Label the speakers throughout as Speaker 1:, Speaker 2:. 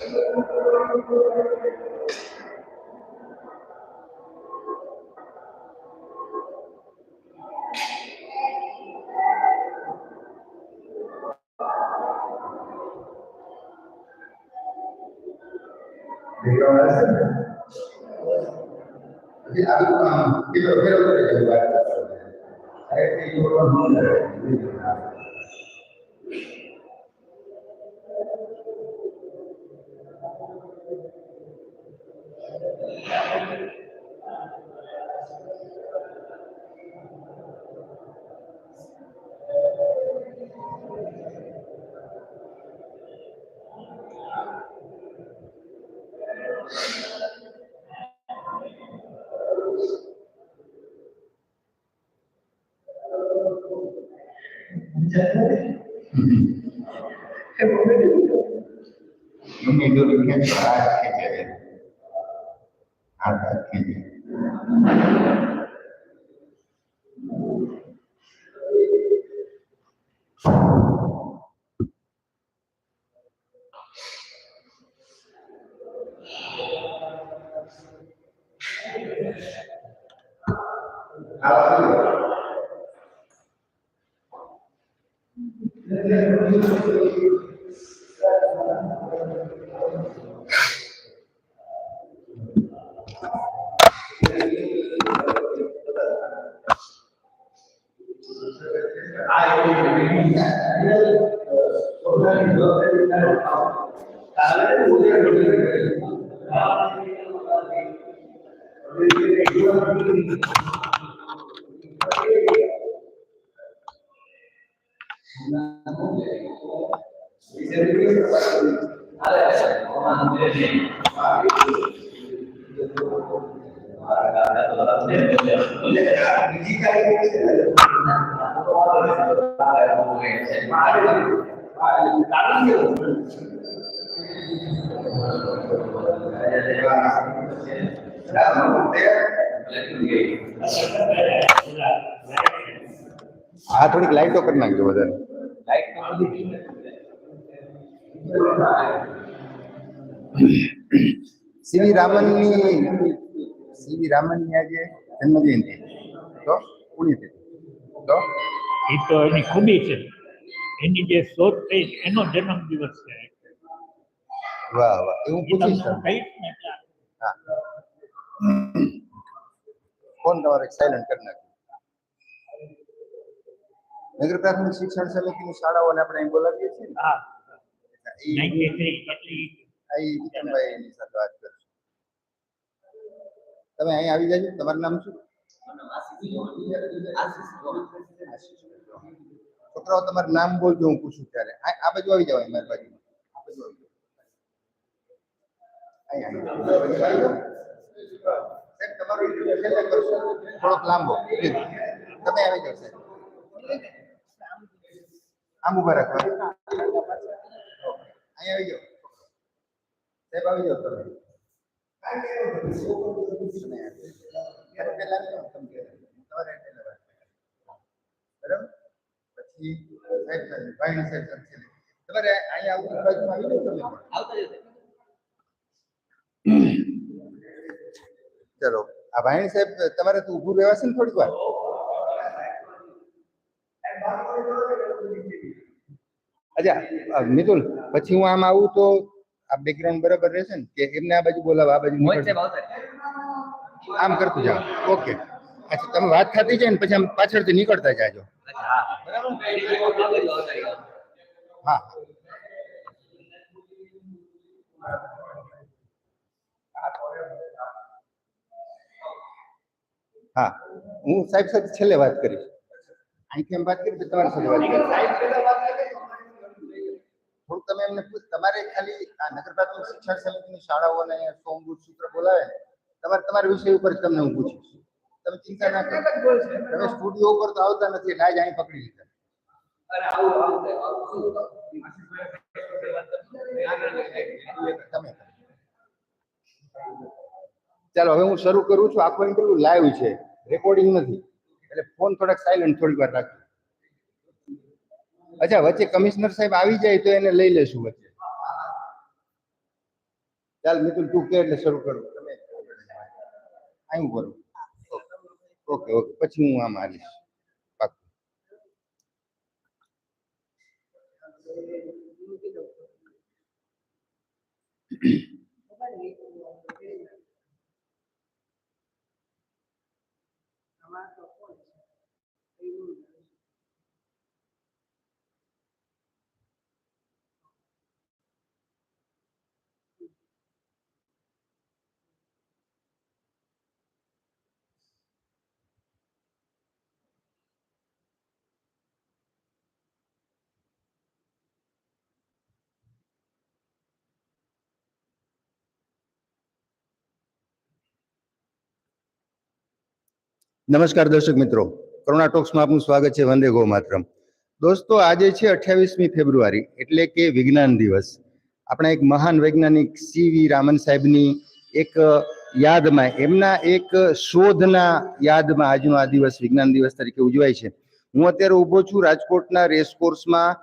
Speaker 1: Thank you. É momento de Não me deu ninguém para આ થોડીક લાઈટો કરી નાખજો બધા સીવી રામનની સીવી રામનની આજે જન્મજયંતિ. તો પુણ્યતિથિ તો?
Speaker 2: એ તો એની ખૂબી છે. એની જે શોધ થઈ એનો જન્મ દિવસ છે.
Speaker 1: વાહ વાહ એવું પૂછીશ
Speaker 2: હું.
Speaker 1: તમને.
Speaker 2: કહીશ ને એટલે
Speaker 1: હા ફોન તમારે સાયલન્ટ કરી નાખ્યો નગર પ્રાથમિક શિક્ષણ સમિતિની શાળાઓને આપણે અહીં બોલાવીએ છીએ ને
Speaker 2: હા
Speaker 1: ઈ-
Speaker 2: નાઇન્ટી થ્રી એટલી
Speaker 1: આ ઈ વિક્રમભાઈ એની સાથે વાત કરશું તમે અહીં આવી જાજો તમારું નામ શું આશીષ. છોકરાઓ તમારું નામ બોલજો હું પૂછું ત્યારે આ આ બાજુ આવી જાવ અહીં મારી બાજુમાં આ બાજુ આવી જાઓ. અહીં, અહીં. આવી જાઓ. સાહેબ તમારું થોડોક લાંબો. તમે આવી જાઓ સાહેબ આમ ઊભા આવી જાઓ. સાહેબ, આવી જાઓ તમે. તમારે અહીંયા આવું બાજુમાં આવી જાવ તમે ચલો. આ ભાઈની સાહેબ તમારે તો ઊભું રહેવાશે ને થોડીક વાર. અચ્છા અ, મિતુલ પછી હું આમ આવું તો આ બેકગ્રાઉન્ડ બરાબર રહેશે ને? કે એમને આ બાજુ બોલાવો આ બાજુ નીકળજો. આમ કરતું જાઓ. ઓકે અચ્છા તમે વાત થતી જાય ને પછી આમ પાછળથી નીકળતા જાજો. હા. હા. હું સાહેબ સાથે છેલ્લે વાત કરીશ. અહીંથી એમ વાત કરી? તમારી સાથે વાત થોડુંક તમે એમને પૂછ, તમારે ખાલી આ નગર પ્રાથમિક શિક્ષણ સમિતિની શાળાઓને સોમ શુક્ર બોલાવે ને, તમારે તમારા વિષય ઉપર જ તમને હું પૂછીશ. તમે ચિંતા ના કરો. તમે સ્ટુડિયો ઉપર તો આવતા નથી, એટલે આજ અહીં પકડી લીધા. તમે ચાલો, હવે હું શરૂ કરું છું. આખો ઇન્ટરવ્યુ લાઈવ છે. રેકોર્ડિંગ નથી. એટલે ફોન થોડાક સાયલન્ટ થોડીક વાર રાખજો. અચ્છા, વચ્ચે કમિશનર સાહેબ આવી જાય તો એને લઈ લેશું વચ્ચે. ચાલ મિતુલ, તું કે એટલે શરૂ કરું. તમે અહીં કરું ઓકે ઓકે પછી હું આમ આવીશ પાક્કું. નમસ્કાર દર્શક મિત્રો. કરુણા ટોક્સમાં આપનું સ્વાગત છે વંદે ગો માતરમ દોસ્તો, આજે છે અઠ્યાવીસમી ફેબ્રુઆરી, એટલે કે વિજ્ઞાન દિવસ. આપણા એક મહાન વૈજ્ઞાનિક સી વી રામન સાહેબની એક યાદમાં, એમના એક શોધના યાદમાં આજનો આ દિવસ વિજ્ઞાન દિવસ તરીકે ઉજવાય છે. હું અત્યારે ઊભો છું રાજકોટના રેસકોર્સમાં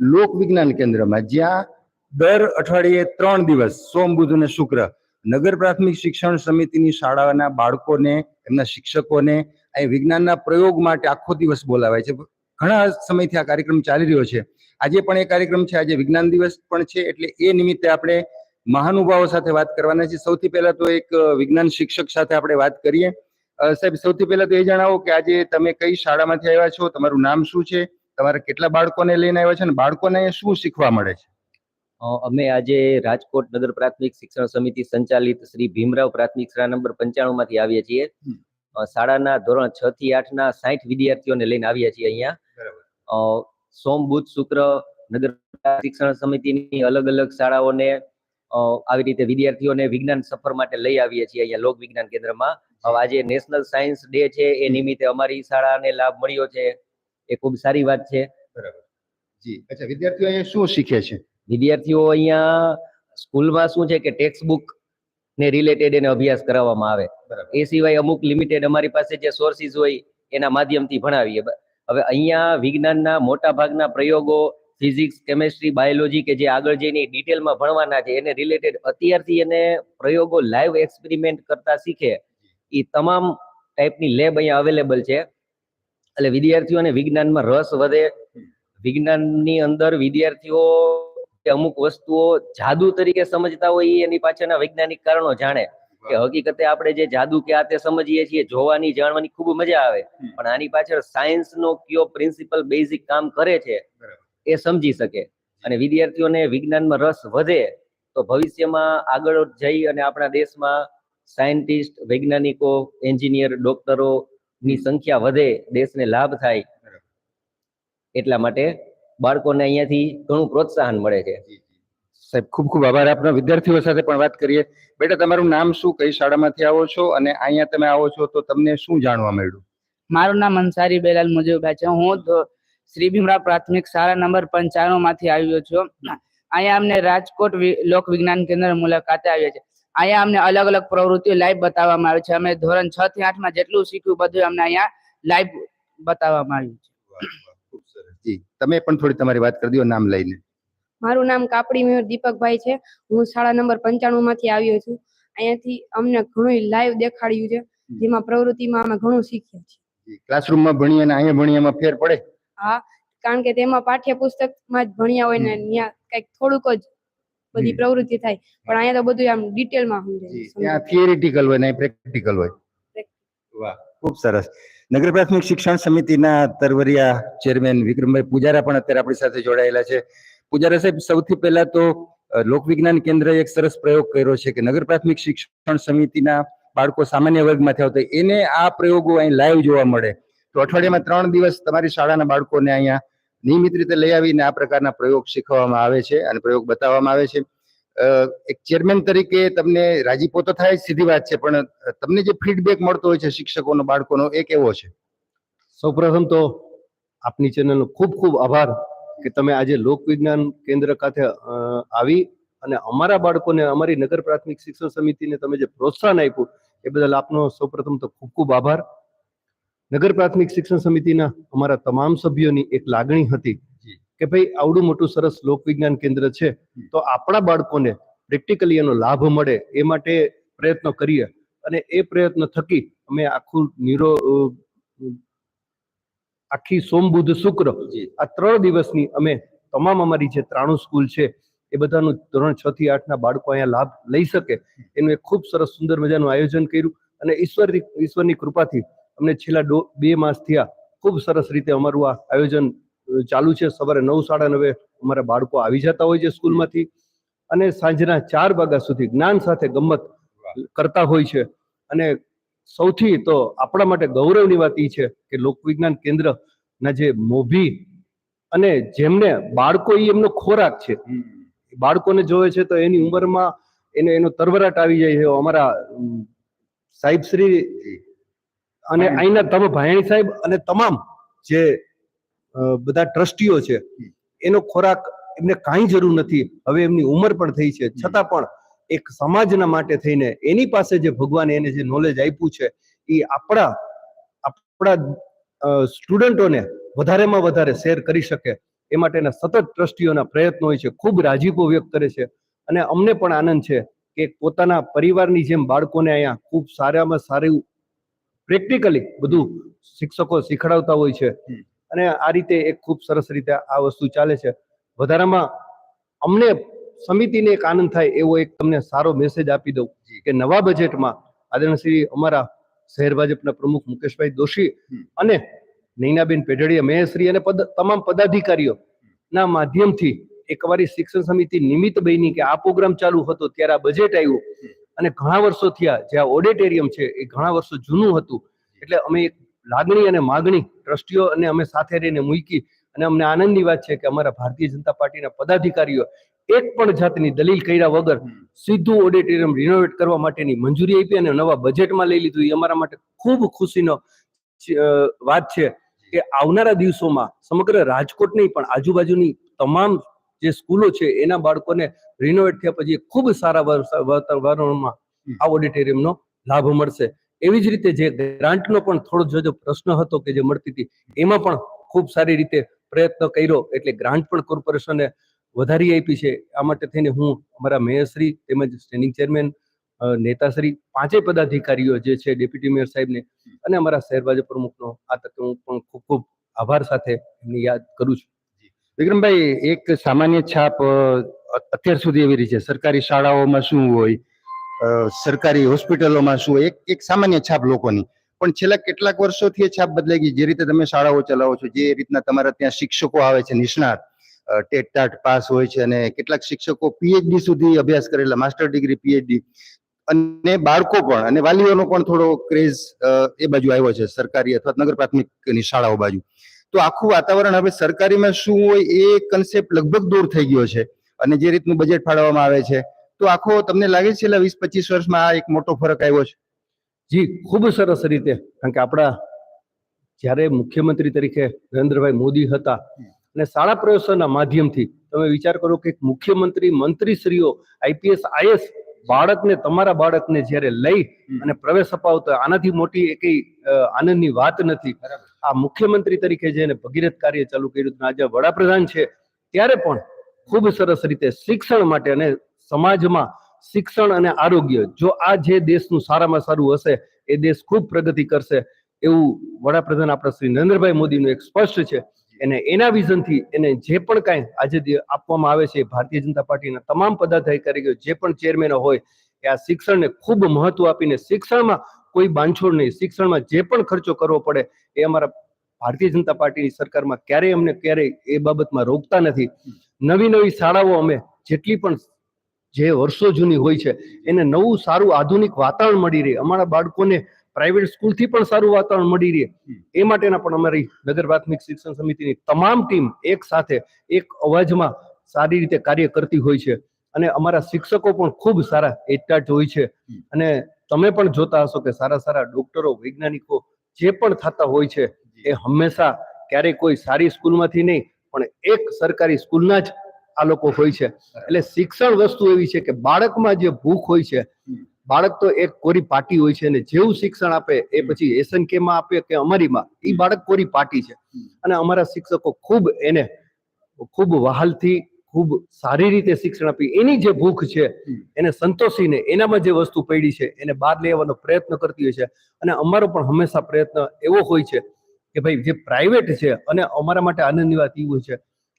Speaker 1: લોક વિજ્ઞાન કેન્દ્રમાં, જ્યાં દર અઠવાડિયે ત્રણ દિવસ, સોમ, બુધ અને શુક્ર નગર પ્રાથમિક શિક્ષણ સમિતિની શાળાના બાળકોને, એમના શિક્ષકોને અહીં વિજ્ઞાનના પ્રયોગ માટે આખો દિવસ બોલાવાય છે. ઘણા સમયથી આ કાર્યક્રમ ચાલી રહ્યો છે. આજે પણ એ કાર્યક્રમ છે. આજે વિજ્ઞાન દિવસ પણ છે. એટલે એ નિમિત્તે આપણે મહાનુભાવો સાથે વાત કરવાના છે સૌથી પહેલા તો એક વિજ્ઞાન શિક્ષક સાથે આપણે વાત કરીએ. સાહેબ, સૌથી પહેલા તો એ જણાવો કે આજે તમે કઈ શાળામાંથી આવ્યા છો? તમારું નામ શું છે? તમારા કેટલા બાળકોને લઈને આવ્યા છે? અને બાળકોને શું શીખવા મળે છે?
Speaker 3: અમે આજે રાજકોટ નગર પ્રાથમિક શિક્ષણ સમિતિ સંચાલિત શ્રી ભીમરાવ પ્રાથમિક શાળા નંબર પંચાણું માંથી આવીએ છીએ. શાળાના ધોરણ છ થી આઠ ના સાઠ વિદ્યાર્થીઓને લઈને આવ્યા છીએ અહીંયા. સોમ બુધ શુક્ર નગર શિક્ષણ સમિતિની અલગ અલગ શાળાઓને આવી રીતે વિદ્યાર્થીઓને વિજ્ઞાન સફર માટે લઈ આવીએ છીએ અહીંયા લોક વિજ્ઞાન કેન્દ્રમાં. હવે આજે નેશનલ સાયન્સ ડે છે એ નિમિત્તે અમારી શાળાને લાભ મળ્યો છે એ ખૂબ સારી વાત છે.
Speaker 1: બરાબર. જી. અચ્છા વિદ્યાર્થીઓ અહીંયા શું શીખે છે?
Speaker 3: વિદ્યાર્થીઓ અહીંયા સ્કૂલમાં શું છે કે ટેક્સ્ટ બુક ને રિલેટેડ એને અભ્યાસ કરાવવામાં આવે. એ સિવાય અમુક લિમિટેડ અમારી પાસે જે સોર્સિસ હોય એના માધ્યમથી ભણાવીએ. હવે અહીંયા વિજ્ઞાનના મોટા ભાગના પ્રયોગો ફિઝિક્સ કેમેસ્ટ્રી બાયોલોજી કે જે આગળ જઈને ડિટેલમાં ભણવાના છે એને રિલેટેડ અત્યારથી એને પ્રયોગો લાઈવ એક્સપેરિમેન્ટ કરતા શીખે. એ તમામ ટાઈપની લેબ અહીંયા અવેલેબલ છે. એટલે વિદ્યાર્થીઓને વિજ્ઞાનમાં રસ વધે. વિજ્ઞાનની અંદર વિદ્યાર્થીઓ કે અમુક વસ્તુઓ જાદુ તરીકે સમજતા હોય એની પાછળના વૈજ્ઞાનિક કારણો જાણે કે હકીકતે આપણે જે જાદુ કે આ તે સમજીએ છીએ જોવાની જાણવાની ખૂબ મજા આવે. પણ આની પાછળ સાયન્સ નો કયો પ્રિન્સિપલ બેઝિક કામ કરે છે એ સમજી શકે. અને વિદ્યાર્થીઓને વિજ્ઞાનમાં રસ વધે તો ભવિષ્યમાં આગળ જઈ અને આપણા દેશમાં સાયન્ટિસ્ટ વૈજ્ઞાનિકો એન્જિનિયર ડોક્ટરો ની સંખ્યા વધે દેશને લાભ થાય એટલા માટે બાળકોને અહીંયાથી ઘણું પ્રોત્સાહન મળે છે.
Speaker 1: જી, જી. સાહેબ ખૂબ ખૂબ આભાર. આપનો વિદ્યાર્થીઓ સાથે પણ વાત કરીએ. બેટા તમારું નામ શું? કઈ શાળામાંથી આવો છો? અને અહીંયા તમે આવો છો તો તમને શું જાણવા મળ્યું?
Speaker 4: મારું નામ અંસારી બેલાલ મુજુબભાઈ છે. હું શ્રી ભીમરા પ્રાથમિક શાળા નંબર પંચાણું માંથી આવ્યો છું. અહીંયા અમને રાજકોટ લોક વિજ્ઞાન કેન્દ્ર મુલાકાતે આવ્યા છે. અહીંયા અમને અલગ અલગ પ્રવૃત્તિઓ લાઈવ બતાવવામાં આવે છે. અમે ધોરણ છ થી આઠમાં જેટલું શીખ્યું બધું અમને અહીંયા લાઈવ બતાવવામાં આવ્યું છે.
Speaker 1: જી તમે પણ થોડી તમારી વાત કરી દો નામ લઈને.
Speaker 5: મારું નામ કાપડી મેયર દીપકભાઈ છે. હું શાળા નંબર પંચાણું માંથી આવ્યો છું. અહીંયાથી અમને ઘણું લાઈવ દેખાડ્યું છે જેમાં પ્રવૃત્તિમાં અમે ઘણું શીખ્યા છીએ.
Speaker 1: ક્લાસરૂમમાં ભણીએ અને અહીંયા ભણીએ ફેર પડે?
Speaker 5: હા કારણ કે તેમાં પાઠ્યપુસ્તકમાં જ ભણ્યા હોય ને ત્યાં કંઈક થોડુંક જ બધી. પ્રવૃત્તિ થાય. પણ અહીંયા તો બધું આમ ડિટેલમાં સમજાય
Speaker 1: ત્યાં થિયરિટિકલ હોય ને પ્રેક્ટિકલ હોય. વાહ. ખૂબ સરસ. નગર પ્રાથમિક શિક્ષણ સમિતિના તરવરિયા ચેરમેન વિક્રમભાઈ પૂજારા પણ અત્યારે આપણી સાથે જોડાયેલા છે. પૂજારા સાહેબ, સૌથી પહેલા તો લોકવિજ્ઞાન કેન્દ્રએ એક સરસ પ્રયોગ કર્યો છે કે નગર પ્રાથમિક શિક્ષણ સમિતિના બાળકો સામાન્ય વર્ગમાંથી આવતા એને આ પ્રયોગો અહીં લાઈવ જોવા મળે. તો અઠવાડિયામાં ત્રણ દિવસ તમારી શાળાના બાળકોને અહીંયા નિયમિત રીતે લઈ આવીને આ પ્રકારના પ્રયોગ શીખવવામાં આવે છે અને પ્રયોગ બતાવવામાં આવે છે. એક ચેરમેન તરીકે તમને રાજીપો તો થાય, સીધી વાત છે, પણ તમને જે ફીડબેક મળતો હોય છે શિક્ષકોનો, બાળકોનો, એ કેવો છે
Speaker 6: સૌપ્રથમ તો આપની ચેનલનો ખૂબ ખૂબ આભાર કે તમે આજે લોક વિજ્ઞાન કેન્દ્ર ખાતે આવી અને અમારા બાળકોને, અમારી નગર પ્રાથમિક શિક્ષણ સમિતિને તમે જે પ્રોત્સાહન આપ્યું, એ બદલ આપનો સૌપ્રથમ તો ખૂબ ખૂબ આભાર નગર પ્રાથમિક શિક્ષણ સમિતિના અમારા તમામ સભ્યોની એક લાગણી હતી. કે ભાઈ આવડું મોટું સરસ લોક વિજ્ઞાન કેન્દ્ર છે તો આપણા બાળકોને પ્રેક્ટિકલી એનો લાભ મળે એ માટે પ્રયત્નો કરીએ. અને એ પ્રયત્ન થકી અમે આખું નિરો આખી સોમ બુધ શુક્ર આ ત્રણ દિવસની અમે તમામ અમારી જે ત્રાણું સ્કૂલ છે એ બધાનું ધોરણ છ થી આઠના બાળકો અહીંયા લાભ લઈ શકે. એનું એક ખૂબ સરસ સુંદર મજાનું આયોજન કર્યું. અને ઈશ્વર ઈશ્વરની કૃપાથી અમને છેલ્લા બે માસ થયા ખૂબ સરસ રીતે અમારું આ આયોજન ચાલુ છે સવારે નવ સાડા નવે અમારા બાળકો આવી જતા હોય છે સ્કૂલમાંથી. અને સાંજના ચાર વાગ્યા સુધી જ્ઞાન સાથે ગમત કરતા હોય છે. અને સૌથી તો આપણા માટે ગૌરવની વાત એ છે કે લોકવિજ્ઞાન કેન્દ્રના જે મોભી અને જેમને બાળકો એ એમનો ખોરાક છે. બાળકોને જોવે છે તો એની ઉંમરમાં એને એનો તરવરાટ આવી જાય છે. અમારા સાહેબ શ્રી અને અહીંના તમે ભાયણી સાહેબ અને તમામ જે બધા ટ્રસ્ટીઓ છે, એનો ખોરાક એમને કાંઈ જરૂર નથી. હવે એમની ઉંમર પણ થઈ છે. છતાં પણ એક સમાજના માટે થઈને એની પાસે જે ભગવાને એને જે નોલેજ આપ્યું છે, એ આપણા આપણા સ્ટુડન્ટોને વધારેમાં વધારે શેર કરી શકે. એ માટેના સતત ટ્રસ્ટીઓના પ્રયત્નો હોય છે. ખૂબ રાજીપો વ્યક્ત કરે છે. અને અમને પણ આનંદ છે કે પોતાના પરિવારની જેમ બાળકોને અહીંયા ખૂબ સારામાં સારું પ્રેક્ટિકલી બધું શિક્ષકો શીખડાવતા હોય છે. અને આ રીતે એક ખૂબ સરસ રીતે આ વસ્તુ ચાલે છે. વધારામાં અમને સમિતિને એક આનંદ થાય એવો એક તમને સારો મેસેજ આપી દઉં કે નવા બજેટમાં આદરણીય શ્રી અમારા શહેર ભાજપના પ્રમુખ મુકેશભાઈ દોશી અને નૈનાબેન પેઢડિયા મેયરશ્રી અને તમામ પદાધિકારીઓ ના માધ્યમથી એકવાર શિક્ષણ સમિતિ નિમિત્ત બની કે આ પ્રોગ્રામ ચાલુ હતો ત્યારે આ બજેટ આવ્યું. અને ઘણા વર્ષો થયા જે આ ઓડિટોરિયમ છે એ ઘણા વર્ષો જૂનું હતું. એટલે અમે એક લાગણી અને માગણી ટ્રસ્ટીઓ અને અમે સાથે રહીને મૂકી અને અમને આનંદની વાત છે કે અમારા ભારતીય જનતા પાર્ટીના પદાધિકારીઓ એક પણ જાતની દલીલ કર્યા વગર સીધું ઓડિટોરિયમ રિનોવેટ કરવા માટેની મંજૂરી આપી અને નવા બજેટમાં લઈ લીધું. એ અમારા માટે ખૂબ ખુશીનો વાત છે કે આવનારા દિવસોમાં સમગ્ર રાજકોટ નહીં પણ આજુબાજુની તમામ જે સ્કૂલો છે એના બાળકોને રિનોવેટ થયા પછી ખૂબ સારા વાતાવરણમાં આ ઓડિટોરિયમનો લાભ મળશે. એવી જ રીતે જે ગ્રાન્ટનો પણ થોડો જોજો પ્રશ્ન હતો કે જે મળતી હતી, એમાં પણ ખૂબ સારી રીતે પ્રયત્ન કર્યો. એટલે ગ્રાન્ટ પણ કોર્પોરેશને વધારી આપી છે. આ માટે થઈને હું અમારા મેયરશ્રી તેમજ સ્ટેન્ડિંગ ચેરમેન નેતાશ્રી પાંચેય પદાધિકારીઓ જે છે, ડેપ્યુટી મેયર સાહેબને અને અમારા શહેર ભાજપ પ્રમુખનો, આ તકે હું પણ ખૂબ ખૂબ આભાર સાથે એમની યાદ કરું છું.
Speaker 7: વિક્રમભાઈ, એક સામાન્ય છાપ અત્યાર સુધી એવી છે. સરકારી શાળાઓમાં શું હોય? સરકારી હોસ્પિટલોમાં શું, એક એક સામાન્ય છાપ લોકોની. પણ છેલ્લા કેટલાક વર્ષોથી એ છાપ બદલાઈ ગઈ. જે રીતે તમે શાળાઓ ચલાવો છો, જે રીતના તમારા ત્યાં શિક્ષકો આવે છે, નિષ્ણાત ટેટ ટાટ પાસ હોય છે અને કેટલાક શિક્ષકો પીએચડી સુધી અભ્યાસ કરેલા માસ્ટર ડિગ્રી પીએચડી અને બાળકો પણ, અને વાલીઓનો પણ થોડો ક્રેઝ એ બાજુ આવ્યો છે, સરકારી અથવા નગર પ્રાથમિકની શાળાઓ બાજુ. તો આખું વાતાવરણ હવે સરકારીમાં શું હોય એ કન્સેપ્ટ લગભગ દૂર થઈ ગયો છે. અને જે રીતનું બજેટ ફાળવવામાં આવે છે તો આખો તમને લાગે છે છેલ્લા વીસ પચીસ વર્ષમાં આ એક મોટો ફરક આવ્યો છે?
Speaker 6: જી ખૂબ સરસ રીતે. કારણ કે આપણા જ્યારે મુખ્યમંત્રી તરીકે નરેન્દ્રભાઈ મોદી હતા અને શાળા પ્રવેશોના માધ્યમથી તમે વિચાર કરો કે મુખ્યમંત્રી મંત્રીશ્રીઓ આઈપીએસ આઈએસ બાળકને તમારા બાળકને જ્યારે લઈ અને પ્રવેશ અપાવતો આનાથી મોટી એક આનંદની વાત નથી. આ મુખ્યમંત્રી તરીકે જેને ભગીરથ કાર્ય ચાલુ કર્યું આજે વડાપ્રધાન છે ત્યારે પણ ખૂબ સરસ રીતે શિક્ષણ માટે અને સમાજમાં શિક્ષણ અને આરોગ્ય, જો આ જે દેશનું સારામાં સારું હશે, એ દેશ ખૂબ પ્રગતિ કરશે, એવું વડાપ્રધાન આપણા શ્રી નરેન્દ્રભાઈ મોદીનું એક સ્પષ્ટ છે. અને એના વિઝનથી એને જે પણ કાંઈ આજે આપવામાં આવે છે ભારતીય જનતા પાર્ટીના તમામ પદાધિકારીઓ જે પણ ચેરમેનો હોય, એ આ શિક્ષણને ખૂબ મહત્વ આપીને શિક્ષણમાં કોઈ બાંધછોડ નહીં, શિક્ષણમાં જે પણ ખર્ચો કરવો પડે, એ અમારા ભારતીય જનતા પાર્ટીની સરકારમાં ક્યારેય અમને ક્યારેય એ બાબતમાં રોકતા નથી. નવી નવી શાળાઓ અમે જેટલી પણ જે વર્ષો જૂની હોય છે, એને નવું સારું આધુનિક વાતાવરણ મળી રહે. અમારા બાળકોને પ્રાઇવેટ સ્કૂલથી પણ સારું વાતાવરણ મળી રહે. એ માટેના પણ અમારી નગર પ્રાથમિક શિક્ષણ સમિતિની તમામ ટીમ એક સાથે, એક અવાજમાં સારી રીતે કાર્ય કરતી હોય છે. અને અમારા શિક્ષકો પણ ખૂબ સારા એટાચ હોય છે. અને તમે પણ જોતા હશો કે સારા સારા ડોક્ટરો, વૈજ્ઞાનિકો જે પણ થતા હોય છે, એ હંમેશા ક્યારેય કોઈ સારી સ્કૂલમાંથી નહીં, પણ એક સરકારી સ્કૂલના જ આ લોકો હોય છે. એટલે શિક્ષણ વસ્તુ એવી છે કે બાળકમાં જે ભૂખ હોય છે બાળક તો એક કોરી પાટી હોય છે અને જેવું શિક્ષણ આપે એ પછી એસન કે માં આપે કે અમારીમાં એ બાળક કોરી પાટી છે. અને અમારા શિક્ષકો ખૂબ એને ખૂબ વહાલથી ખૂબ સારી રીતે શિક્ષણ આપી. એની જે ભૂખ છે એને સંતોષીને એનામાં જે વસ્તુ પડી છે એને બહાર લેવાનો પ્રયત્ન કરતી હોય છે. અને અમારો પણ હંમેશા પ્રયત્ન એવો હોય છે કે ભાઈ જે પ્રાઇવેટ છે અને અમારા માટે આનંદની વાત એવું હોય છે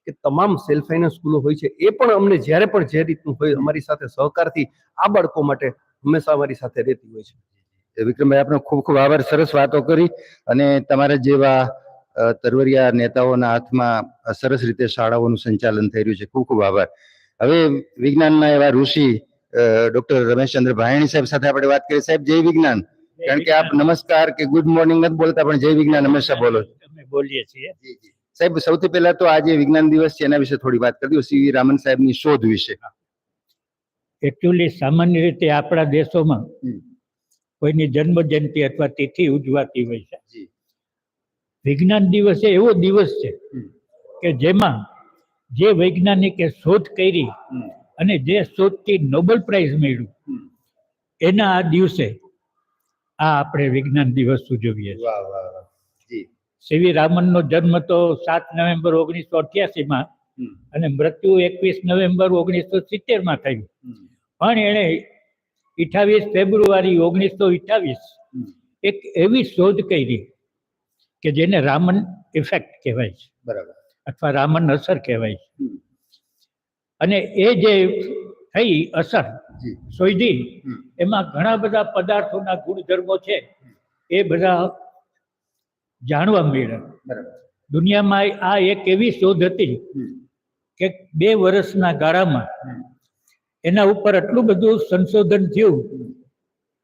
Speaker 6: કે તમામ સેલ્ફ ફાઇનાન્સ સ્કૂલો હોય છે એ પણ અમને જ્યારે પણ જે રીતનું હોય અમારી સાથે સહકારથી આ બાળકો માટે હંમેશા અમારી સાથે રહેતી હોય છે.
Speaker 7: વિક્રમભાઈ આપનો ખૂબ ખૂબ આભાર. સરસ વાતો કરી અને તમારા જેવા તરવરિયા નેતાઓના હાથમાં સરસ રીતે શાળાઓનું સંચાલન થઈ રહ્યું છે. ખૂબ ખૂબ આભાર. હવે વિજ્ઞાનના એવા ઋષિ ડોક્ટર રમેશચંદ્ર ભાયણી સાહેબ સાથે આપણે વાત કરીએ. સાહેબ જય વિજ્ઞાન. કારણ કે આપ નમસ્કાર કે ગુડ મોર્નિંગ નથી બોલતા પણ જય વિજ્ઞાન હંમેશા બોલો
Speaker 2: અમે બોલીએ છીએ.
Speaker 7: સાહેબ સૌથી પહેલા તો આજે વિજ્ઞાન દિવસ છે એના વિશે થોડી વાત કરી સીવી રામન સાહેબની શોધ વિશે.
Speaker 2: એકચ્યુઅલી સામાન્ય રીતે આપણા દેશોમાં કોઈની જન્મ જયંતિ અથવા તિથિ ઉજવાતી હોય છે. વિજ્ઞાન દિવસ એ એવો દિવસ છે કે જેમાં જે વૈજ્ઞાનિકે શોધ કરી અને જે શોધથી નોબેલ પ્રાઇઝ મળ્યું એના આ દિવસે આ આપણે વિજ્ઞાન દિવસ ઉજવીએ છીએ. સીવી રામનનો જન્મ તો સાત નવેમ્બર ઓગણીસો અઠ્યાસીમાં. અને મૃત્યુ એકવીસ નવેમ્બર ઓગણીસો સિત્તેરમાં થયું. પણ એણે અઠાવીસ ફેબ્રુઆરી ઓગણીસો અઠાવીસ એક એવી શોધ કરી કે જેને રામન ઇફેક્ટ કહેવાય છે.
Speaker 7: બરાબર.
Speaker 2: અથવા રામન અસર કહેવાય છે. અને એ જે થઈ અસર
Speaker 7: સોયધી
Speaker 2: શોધી એમાં ઘણા બધા પદાર્થોના ગુણધર્મો છે. એ બધા જાણવા મળ્યા.
Speaker 7: બરાબર.
Speaker 2: દુનિયામાં આ એક એવી શોધ હતી કે બે વર્ષના ગાળામાં એના ઉપર આટલું બધું સંશોધન થયું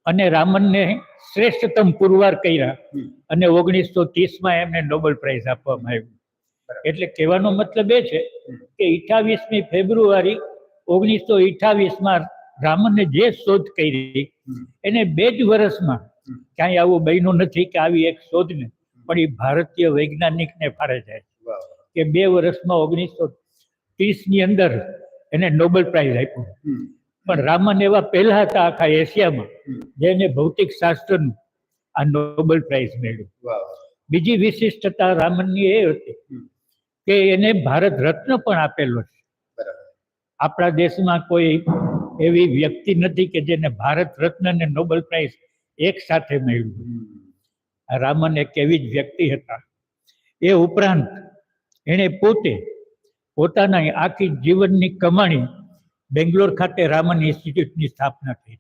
Speaker 2: અને રામનને શ્રેષ્ઠતમ પુરવાર કર્યા અને ઓગણીસો ત્રીસમાં એમને નોબેલ પ્રાઇઝ આપવામાં આવ્યું. એટલે કહેવાનો મતલબ એ છે કે અઠાવીસમી ફેબ્રુઆરી ઓગણીસો અઠાવીસમાં રામને જે શોધ કરી એને બે જ વર્ષમાં ક્યાંય આવું બન્યું નથી કે આવી એક શોધને પણ એ ભારતીય વૈજ્ઞાનિકને ફાળે જાય કે બે વર્ષમાં ઓગણીસો ત્રીસની અંદર એને નોબેલ પ્રાઇઝ આપ્યો. પણ રામન એવા પહેલા હતા આખા એશિયામાં જેને ભૌતિક શાસ્ત્રનું આ નોબેલ પ્રાઇઝ મળ્યું. બીજી વિશિષ્ટતા રામનની એ હતી કે એને ભારત રત્ન પણ આપેલો છે. આપણા દેશમાં કોઈ એવી વ્યક્તિ નથી કે જેને ભારત રત્ન અને નોબેલ પ્રાઇઝ એક સાથે મળ્યું રામન એક એવી જ વ્યક્તિ હતા. એ ઉપરાંત એણે પોતે પોતાના આખી જીવનની કમાણી બેંગ્લોર ખાતે રામન ઇન્સ્ટિટ્યૂટની સ્થાપના કરી.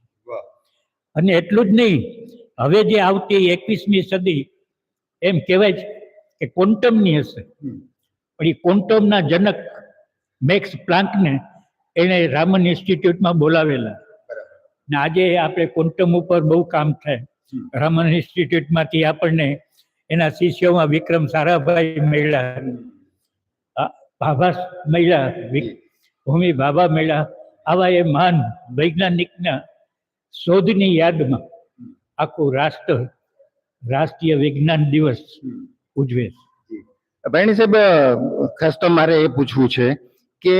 Speaker 2: અને એટલું જ નહીં હવે જે આવતી એકવીસમી સદી એમ કહેવાય છે કે ક્વોન્ટમની હશે. પણ એ ક્વોન્ટમના જનક મેક્સ પ્લાન્કને એણે રામન ઇન્સ્ટિટ્યૂટમાં બોલાવેલા. ને આજે આપણે ક્વોન્ટમ ઉપર બહુ કામ થાય. રામન ઇન્સ્ટિટ્યૂટમાંથી આપણને એના શિષ્યોમાં વિક્રમ સારાભાઈ મળ્યા. ભાભા મળ્યા ભૂમિ ભાભા મળ્યા. આવા એ મહાન વૈજ્ઞાનિકના શોધની યાદમાં આખું રાષ્ટ્ર રાષ્ટ્રીય વિજ્ઞાન દિવસ ઉજવે
Speaker 7: ભાઈની સાહેબ ખાસ તો મારે એ પૂછવું છે કે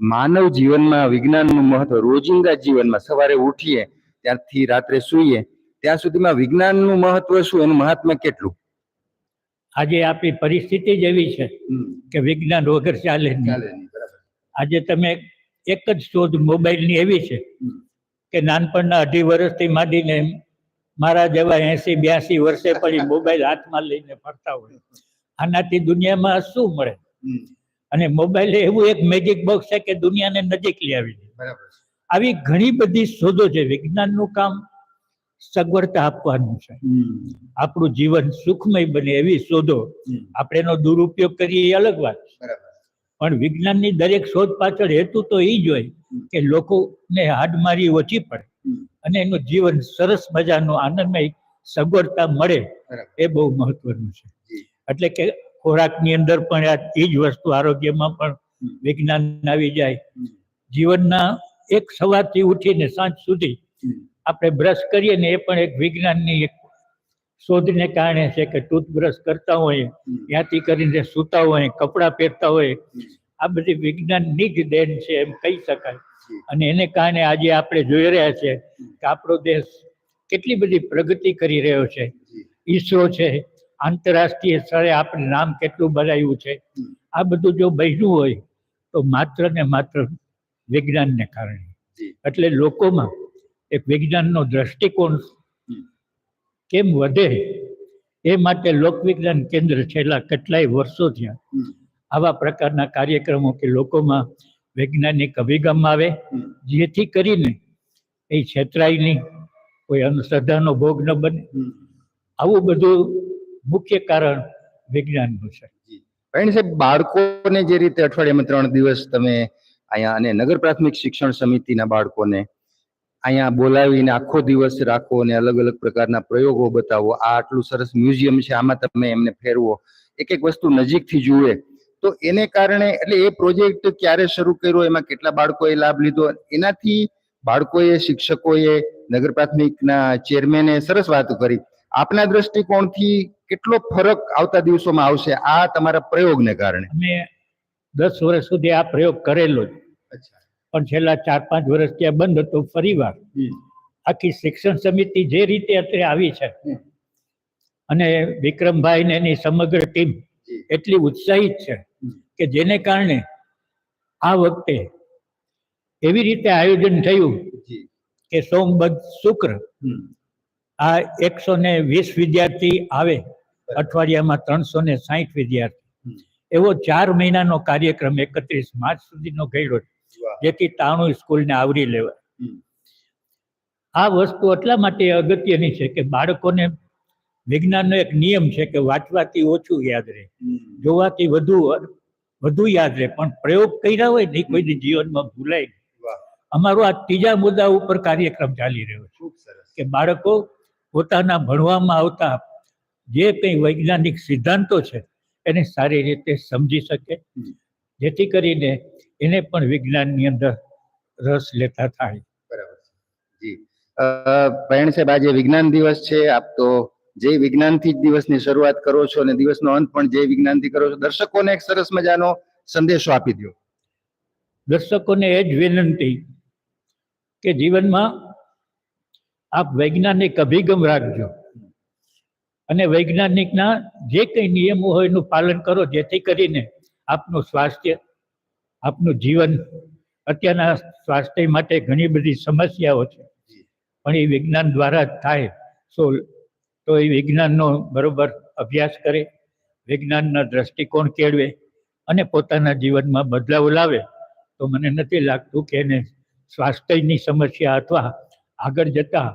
Speaker 7: માનવ જીવનમાં વિજ્ઞાનનું મહત્વ રોજિંદા જીવનમાં સવારે ઉઠીએ ત્યારથી રાત્રે સૂઈએ ત્યાં સુધીમાં વિજ્ઞાનનું મહત્વ શું એનું મહાત્મ્ય કેટલું?
Speaker 2: આજે આપણી પરિસ્થિતિ જ એવી છે કે વિજ્ઞાન વગર ચાલે નહીં. આજે તમે એક જ શોધ મોબાઈલની એવી છે. કે નાનપણના અઢી વર્ષથી માંડીને મારા જેવા એસી બ્યાસી વર્ષે પણ મોબાઈલ હાથમાં લઈને ફરતા હોય. આનાથી દુનિયામાં શું મળે? અને મોબાઈલ એવું એક મેજિક બોક્સ છે કે દુનિયાને નજીક લઈ આવી
Speaker 7: બરાબર
Speaker 2: આવી ઘણી બધી શોધો છે. વિજ્ઞાનનું કામ સગવડતા આપવાનું છે. આપણું જીવન સુખમય બને એવી શોધો આપણે એનો દુરુપયોગ કરીએ એ અલગ વાત પણ વિજ્ઞાનની દરેક શોધ પાછળ હેતુ તો એ જ હોય કે લોકોને હાડમારી ઓછી પડે અને એનું જીવન સરસ મજાનું આનંદમય સગવડતા મળે એ બહુ મહત્વનું છે. એટલે કે ખોરાકની અંદર પણ આ એ જ વસ્તુ આરોગ્યમાં પણ વિજ્ઞાન આવી જાય. જીવનના એક સવારથી ઉઠીને સાંજ સુધી આપણે બ્રશ કરીએ ને એ પણ એક વિજ્ઞાનની એક શોધને કારણે છે કે ટૂથબ્રશ કરતા હોય ત્યાંથી કરીને સૂતા હોય કપડાં પહેરતા હોય આ બધી વિજ્ઞાનની જ દેન છે એમ કહી શકાય. અને એને કારણે આજે આપણે જોઈ રહ્યા છે કે આપણો દેશ કેટલી બધી પ્રગતિ કરી રહ્યો છે. ઈસરો છે આંતરરાષ્ટ્રીય સ્તરે આપણે નામ કેટલું બનાવ્યું છે. આ બધું જો બન્યું હોય તો માત્ર ને માત્ર વિજ્ઞાનને કારણે. એટલે લોકોમાં એક વિજ્ઞાનનો દ્રષ્ટિકોણ કેમ વધે એ માટે લોકવિજ્ઞાન કેન્દ્ર છેલ્લા કેટલાય વર્ષો થયા. આવા પ્રકારના કાર્યક્રમો કે લોકોમાં વૈજ્ઞાનિક અભિગમ આવે જેથી કરીને એ છેતરાય નહીં કોઈ અંધશ્રદ્ધાનો ભોગ ન બને. આવું બધું મુખ્ય કારણ વિજ્ઞાનનું છે.
Speaker 1: સાહેબ બાળકોને જે રીતે અઠવાડિયામાં ત્રણ દિવસ તમે અહીંયા અને નગર પ્રાથમિક શિક્ષણ સમિતિના બાળકોને અહીંયા બોલાવીને આખો દિવસ રાખો અને અલગ અલગ પ્રકારના પ્રયોગો બતાવો. આ આટલું સરસ મ્યુઝિયમ છે, આમાં તમે એમને ફેરવો. એક એક વસ્તુ નજીકથી જુએ. તો એને કારણે એટલે એ પ્રોજેક્ટ ક્યારે શરૂ કર્યો, એમાં કેટલા બાળકોએ લાભ લીધો? એનાથી બાળકોએ, શિક્ષકોએ, નગર પ્રાથમિકના ચેરમેને સરસ વાતો કરી. આપના દ્રષ્ટિકોણથી કેટલો ફરક આવતા દિવસોમાં આવશે આ તમારા પ્રયોગને કારણે?
Speaker 2: અમે દસ વર્ષ સુધી આ પ્રયોગ કરેલો જ. પણ છેલ્લા ચાર પાંચ વર્ષ ત્યાં બંધ હતો ફરીવાર. આખી શિક્ષણ સમિતિ જે રીતે અત્યારે આવી છે અને વિક્રમભાઈ ને એની સમગ્ર ટીમ એટલી ઉત્સાહિત છે કે જેને કારણે આ વખતે એવી રીતે આયોજન થયું કે સોમ બુધ શુક્ર આ એકસો ને વીસ વિદ્યાર્થી આવે અઠવાડિયામાં ત્રણસો ને સાહીઠ વિદ્યાર્થી એવો ચાર મહિનાનો કાર્યક્રમ એકત્રીસ માર્ચ સુધીનો ગયેલો છે. જેથી તાણું સ્કૂલને આવરી લેવાય. આ વસ્તુ એટલા માટે અગત્યની છે કે બાળકોને વિજ્ઞાનનો એક નિયમ છે કે વાંચવાથી ઓછું યાદ રહે. જોવાથી વધુ વધુ યાદ રહે. પણ પ્રયોગ કર્યા હોય નહીં કોઈ જીવનમાં ભૂલાય. અમારો આ ત્રીજા મુદ્દા ઉપર કાર્યક્રમ ચાલી રહ્યો છે.
Speaker 1: સરસ.
Speaker 2: કે બાળકો પોતાના ભણવામાં આવતા જે કંઈ વૈજ્ઞાનિક સિદ્ધાંતો છે એને સારી રીતે સમજી શકે. જેથી કરીને એને પણ વિજ્ઞાનની અંદર રસ લેતા થાય.
Speaker 1: બરાબર. જી. પ્રયણ સાહેબ આજે વિજ્ઞાન દિવસ છે આપ તો જે વિજ્ઞાનથી જ દિવસની શરૂઆત કરો છો અને દિવસનો અંત પણ જે વિજ્ઞાનથી કરો છો દર્શકોને એક સરસ મજાનો સંદેશો આપી દો
Speaker 2: દર્શકોને એ જ વિનંતી કે જીવનમાં આપ વૈજ્ઞાનિક અભિગમ રાખજો. અને વૈજ્ઞાનિકના જે કંઈ નિયમો હોય એનું પાલન કરો જેથી કરીને આપનું સ્વાસ્થ્ય આપનું જીવન અત્યારના સ્વાસ્થ્ય માટે ઘણી બધી સમસ્યાઓ છે. પણ એ વિજ્ઞાન દ્વારા જ થાય. સો તો એ વિજ્ઞાનનો બરોબર અભ્યાસ કરે વિજ્ઞાનના દ્રષ્ટિકોણ કેળવે અને પોતાના જીવનમાં બદલાવ લાવે તો મને નથી લાગતું કે એને સ્વાસ્થ્યની સમસ્યા અથવા આગળ જતા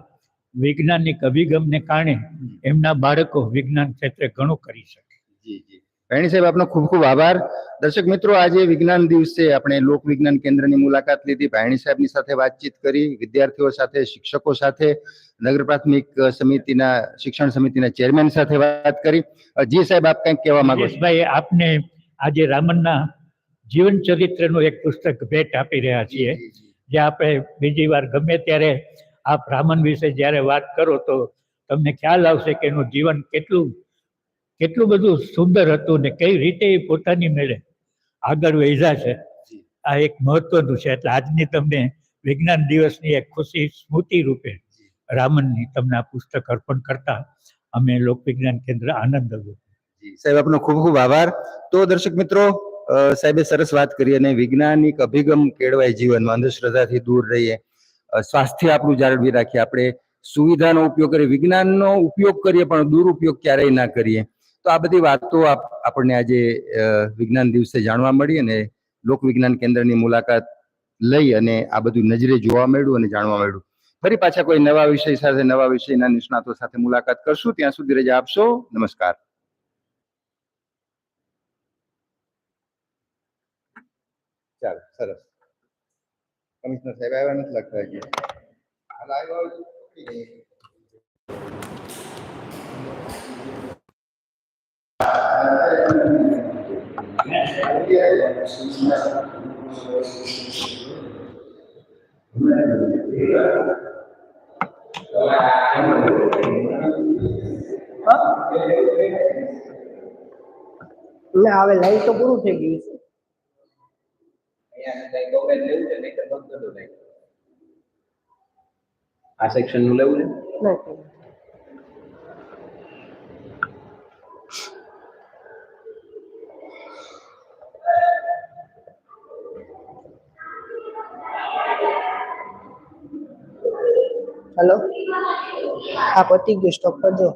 Speaker 2: વૈજ્ઞાનિક અભિગમને કારણે એમના બાળકો વિજ્ઞાન ક્ષેત્રે ઘણું કરી શકે.
Speaker 1: જી જી. ભેણી સાહેબ આપનો ખૂબ ખૂબ આભાર. દર્શક મિત્રો આજે વિજ્ઞાન દિવસે આપણે લોક વિજ્ઞાન કેન્દ્રની મુલાકાત લીધી. ભાયણી સાહેબની સાથે વાતચીત કરી વિદ્યાર્થીઓ સાથે શિક્ષકો સાથે નગર પ્રાથમિક સમિતિના શિક્ષણ સમિતિના ચેરમેન સાથે વાત કરી. જી સાહેબ આપ કંઈક કહેવા માંગો છો?
Speaker 2: ભાઈ આપને આજે રામનના જીવન ચરિત્રનું એક પુસ્તક ભેટ આપી રહ્યા છીએ. જે આપણે બીજી વાર ગમે ત્યારે આપ રામન વિશે જ્યારે વાત કરો તો તમને ખ્યાલ આવશે કે એનું જીવન કેટલું કેટલું બધું સુંદર હતું ને કઈ રીતે એ પોતાની મેળે આગળ વહેજા છે. આ એક મહત્વનું છે. એટલે આજની તમને વિજ્ઞાન દિવસની એક ખુશી સ્મૃતિ રૂપે રામનની તમને આ પુસ્તક અર્પણ કરતા અમે લોક વિજ્ઞાન કેન્દ્ર આનંદ
Speaker 1: સાહેબ આપનો ખૂબ ખૂબ આભાર. તો દર્શક મિત્રો સાહેબે સરસ વાત કરી અને વૈજ્ઞાનિક અભિગમ કેળવાય જીવનમાં અંધશ્રદ્ધાથી દૂર રહીએ. સ્વાસ્થ્ય આપણું જાળવી રાખીએ. આપણે સુવિધાનો ઉપયોગ કરીએ. વિજ્ઞાનનો ઉપયોગ કરીએ પણ દુરુપયોગ ક્યારેય ના કરીએ. તો આ બધી વાતો આપ, આપણને આજે વિજ્ઞાન દિવસે જાણવા મળી અને લોક વિજ્ઞાન કેન્દ્રની મુલાકાત લઈ અને આ બધું નજરે જોવા મળ્યું અને જાણવા મળ્યું. ફરી પાછા કોઈ નવા વિષય સાથે, નવા વિષયના નિષ્ણાતો સાથે મુલાકાત કરશું. ત્યાં સુધી રજા આપશો. નમસ્કાર. ચાલો, સરસ. કમિશનર સાહેબ આવ્યા નથી લાગતા હજી. હાલ આવ્યો હોય તો પકડી લઈએ.
Speaker 8: ના હવે લાઈવ તો પૂરું થઈ ગયું છે.
Speaker 7: આ સેક્શનનું લેવું છે?
Speaker 8: હલો? હા પતી ગયું. સ્ટોપ કરજો.